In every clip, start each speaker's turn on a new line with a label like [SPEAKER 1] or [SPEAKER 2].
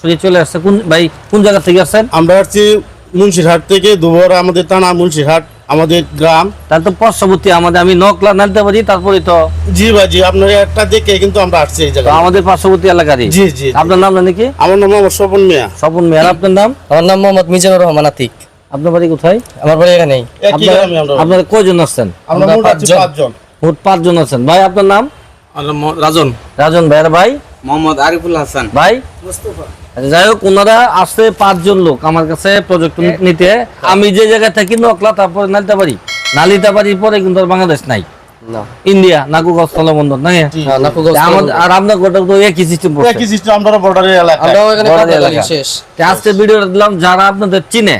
[SPEAKER 1] সরাসরি চলে আসছে। কোন ভাই কোন জায়গা থেকে আসছেন?
[SPEAKER 2] আমরা আসছি মুন্সিরহাট থেকে দুবরা আমাদের থানা মুন্সিরহাট আমাদের গ্রাম।
[SPEAKER 1] তাহলে তো পার্শ্ববর্তী আমাদের আমি নকলা নালতে পারি তারপরে তো
[SPEAKER 2] জি ভাই জি আপনার একটা দেখে কিন্তু আমরা আসছি এই
[SPEAKER 1] তো
[SPEAKER 2] জায়গায়
[SPEAKER 1] আমাদের পার্শ্ববর্তী এলাকারই?
[SPEAKER 2] জি, জি।
[SPEAKER 1] আপনার নাম জানি কি?
[SPEAKER 2] আমার নাম মোহাম্মদ স্বপন মিয়া।
[SPEAKER 1] স্বপন মেয়ার আপনার নাম?
[SPEAKER 3] আমার নাম মোহাম্মদ মিজানুর রহমান আতিক।
[SPEAKER 1] আপনার বাড়ি কোথায়?
[SPEAKER 3] আমার বাড়ি এখানেই
[SPEAKER 1] আপনার আপনার কয়জন আসছেন
[SPEAKER 2] আমরা মোট
[SPEAKER 3] পাঁচজন।
[SPEAKER 2] পাঁচজন।
[SPEAKER 1] মোট পাঁচজন আছেন। ভাই আপনার নাম?
[SPEAKER 4] রাজন।
[SPEAKER 1] রাজন ভাইয়ের ভাই?
[SPEAKER 4] মোহাম্মদ আরিফুল হাসান।
[SPEAKER 1] ভাই? আচ্ছা, যাই হোক ওনারা আসছে পাঁচজন লোক আমার কাছে প্রজেক্ট নিতে। আমি যে জায়গায় থাকি নকলা তারপরে নালিতাবাড়ি। নালিতাবাড়ির পরে কিন্তু বাংলাদেশ নাই। ইন্ডিয়া স্থলবন্দর না?
[SPEAKER 3] হ্যাঁ,
[SPEAKER 1] আর আপনার গোটা তো একই সিস্টেম
[SPEAKER 2] একই সিস্টেম আমরা বর্ডারের এলাকা
[SPEAKER 3] আমরাও এখানে
[SPEAKER 1] এলাকা। আজকে দিলাম যারা আপনাদের চিনে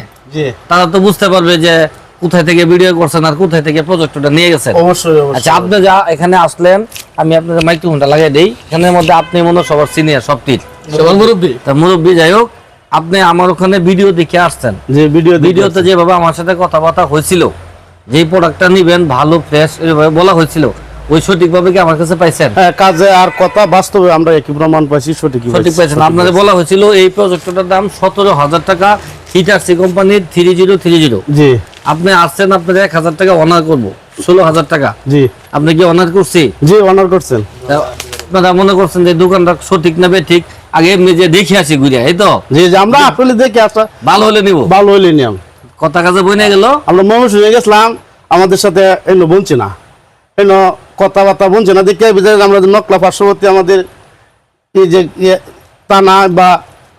[SPEAKER 1] তারা তো বুঝতে পারবে যে কোথায় থেকে ভিডিও করছেন আর কোথায় থেকে প্রজেক্টটা নিয়ে গেছেন।
[SPEAKER 2] অবশ্যই
[SPEAKER 1] আচ্ছা আপনি যা এখানে আসলেন আমি আপনাদের মাইক্রোফোনটা লাগিয়ে দেই। এখানের মধ্যে আপনি মনে হয় সবার সিনিয়র সব
[SPEAKER 3] সবার মুরব্বী?
[SPEAKER 1] যাই হোক আপনি আমার ওখানে ভিডিও দেখে আসছেন।
[SPEAKER 2] যে ভিডিও
[SPEAKER 1] ভিডিওতে যেভাবে আমার সাথে কথাবার্তা হয়েছিল যেই প্রোডাক্টটা নিবেন ভালো ফ্রেশ এভাবে বলা হয়েছিল ওই সঠিকভাবে কি আমার কাছে পাইছেন?
[SPEAKER 2] হ্যাঁ কাজে আর কথা বাস্তবে আমরা একই প্রমাণ পাইছি সঠিক
[SPEAKER 1] সঠিক পাইছেন। আপনাদের বলা হয়েছিল এই প্রজেক্টটার দাম সতেরো হাজার টাকা হিটারসি কোম্পানির three zero three zero
[SPEAKER 2] G.
[SPEAKER 1] আপনি আসছেন আপনার এক হাজার টাকা অনার করব ষোলো হাজার টাকা।
[SPEAKER 2] জি।
[SPEAKER 1] আপনি কি অনার করছি?
[SPEAKER 2] জি অনার করছেন।
[SPEAKER 1] আপনারা মনে করছেন যে দোকানটা সঠিক নেবে ঠিক আগে এমনি যে দেখে আসি ঘুরিয়া এই তো?
[SPEAKER 2] জি জি আমরা আসলে দেখে আসা।
[SPEAKER 1] ভালো হলে নিব।
[SPEAKER 2] ভালো হইলে নিয়ম।
[SPEAKER 1] কথা কাজে বই নিয়ে গেল?
[SPEAKER 2] আমরা ময়মনসিংহে গেছিলাম আমাদের সাথে এলো বলছি না। এলো কথাবার্তা বলছে না দেখে আমরা যে নকলা পার্শ্ববর্তী আমাদের এই যে ইয়ে থানা বা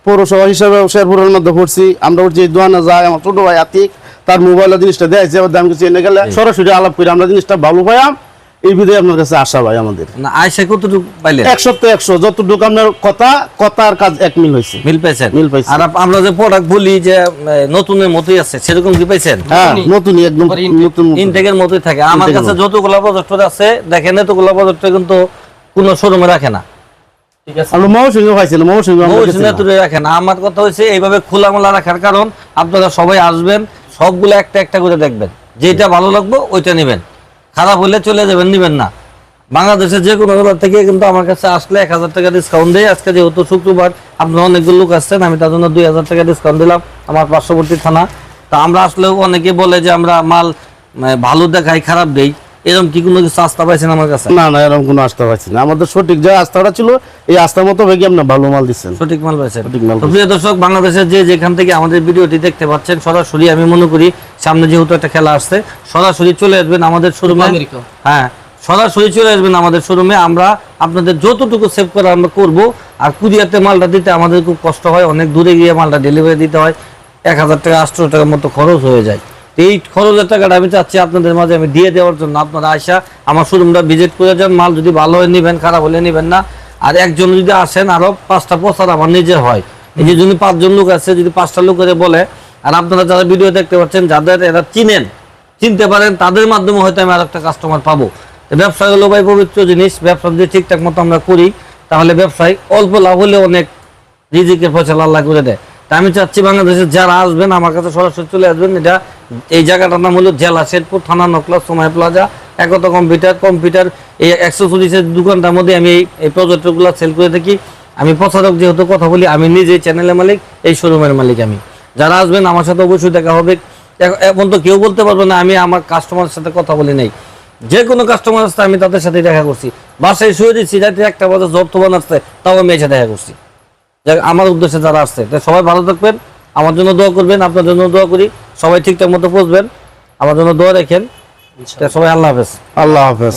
[SPEAKER 2] পৌরসভা হিসাবে শেরপুরের মধ্যে পড়ছি। আমরা উঠছি দোয়ানা যায় আমার ছোট ভাই আতিক তার মোবাইলের জিনিসটা দাম কিছু এনে গেলে সরাসরি আলাপ করে আমরা জিনিসটা ভালো পাইয়াম। এই বিধে আপনার কাছে আসা ভাই আমাদের।
[SPEAKER 1] না আয়সা কতটুকু পাইলেন?
[SPEAKER 2] একশো তো একশো যতটুকু আপনার কথা কথা আর কাজ এক মিল হয়েছে।
[SPEAKER 1] মিল পাইছেন?
[SPEAKER 2] মিল পাইছি।
[SPEAKER 1] আর আমরা যে প্রোডাক্ট বলি যে এ, নতুনের মতোই আছে সেরকম কি পাইছেন?
[SPEAKER 2] হ্যাঁ নতুনই। একদম নতুন নতুন।
[SPEAKER 1] ইনটেকের মতোই থাকে। আমার কাছে যতগুলো প্রজেক্ট আছে দেখেন এতগুলো প্রজেক্ট কিন্তু কোনো শোরুমে রাখে না।
[SPEAKER 3] ঠিক আছে।
[SPEAKER 2] আমরা
[SPEAKER 1] রাখে না। কথা হচ্ছে এইভাবে খোলামেলা রাখার কারণ আপনারা সবাই আসবেন সবগুলো একটা একটা করে দেখবেন। যেটা ভালো লাগবে ওইটা নেবেন। খারাপ হলে চলে যাবেন, নেবেন না। বাংলাদেশে যে কোনো জায়গা থেকে কিন্তু আমার কাছে আসলে এক হাজার টাকা ডিসকাউন্ট দেয় আজকে যেহেতু শুক্রবার আপনার অনেকগুলো লোক আসছেন, আমি তার জন্য দুই হাজার টাকা ডিসকাউন্ট দিলাম আমার পার্শ্ববর্তী থানা। তা আমরা আসলেও অনেকে বলে যে আমরা মাল ভালো দেখাই, খারাপ দেই। এরকম কি কোনো কিছু আস্থা পাইছেন আমার কাছে?
[SPEAKER 2] না না এরকম কোনো আস্থা পাচ্ছি না। আমাদের সঠিক যে আস্থাটা ছিল এই আস্থার মতো ভেগে আপনি ভালো মাল দিচ্ছেন।
[SPEAKER 1] সঠিক মাল পাইছেন।
[SPEAKER 2] সঠিক মাল
[SPEAKER 1] তো প্রিয় দর্শক বাংলাদেশের যে যেখান থেকে আমাদের ভিডিওটি দেখতে পাচ্ছেন সরাসরি আমি মনে করি সামনে যেহেতু একটা খেলা আসছে সরাসরি চলে আসবেন আমাদের শোরুমে। হ্যাঁ সরাসরি চলে আসবেন আমাদের শোরুমে আমরা আপনাদের যতটুকু সেভ করে আমরা করব আর কুরিয়াতে মালটা দিতে আমাদের খুব কষ্ট হয় অনেক দূরে গিয়ে মালটা ডেলিভারি দিতে হয়। এক হাজার টাকা আটশো টাকার মতো খরচ হয়ে যায়। এই খরচের টাকাটা আমি চাচ্ছি আপনাদের মাঝে আমি দিয়ে দেওয়ার জন্য। আপনারা আয়সা আমার শোরুমটা ভিজিট করে যান। মাল যদি ভালো হয়ে নেবেন, খারাপ হলে নেবেন না। আর একজন যদি আসেন আরও পাঁচটা প্রচার আমার নিজের হয়। এই যে যদি পাঁচজন লোক আছে, যদি পাঁচটা লোক করে বলে, আর আপনারা যারা ভিডিও দেখতে পাচ্ছেন, যাদের এরা চিনেন, চিনতে পারেন, তাদের মাধ্যমে হয়তো আমি আর একটা কাস্টমার পাবো ব্যবসা হলো ভাই পবিত্র জিনিস। ব্যবসা যদি ঠিকঠাক মতো আমরা করি, তাহলে ব্যবসায় অল্প লাভ হলে অনেক রিজিকের ফসল আল্লাহ করে দেয়। আমি চাচ্ছি বাংলাদেশের যারা আসবেন, আমার কাছে সরাসরি চলে আসবেন। এটা এই জায়গাটার নাম হলো জেলা শেরপুর থানা নকলা সোমাই প্লাজা। একতা কম্পিউটার কম্পিউটার এই অ্যাক্সেসরিজের দোকানটার মধ্যে আমি এই- প্রজেক্টগুলো সেল করে থাকি। আমি প্রচারক যেহেতু কথা বলি, আমি নিজে চ্যানেলের মালিক, এই শোরুমের মালিক আমি। যারা আসবেন, আমার সাথে অবশ্যই দেখা হবে। এখন তো কেউ বলতে পারবে না, আমি আমার কাস্টমারের সাথে কথা বলি নাই। যে কোনো কাস্টমার আসতে আমি তাদের সাথে দেখা করছি। বাসায় শুয়ে দিচ্ছি যাতে একটা বাজার জব্দ বানাচ্ছে তাও আমি এসে দেখা করছি। আমার উদ্দেশ্যে যারা আসছে সবাই ভালো থাকবেন আমার জন্য দোয়া করবেন আপনার জন্য দোয়া করি সবাই ঠিকঠাক মতো পৌঁছবেন আমার জন্য দোয়া রেখেন সবাই আল্লাহ হাফেজ।
[SPEAKER 2] আল্লাহ হাফেজ।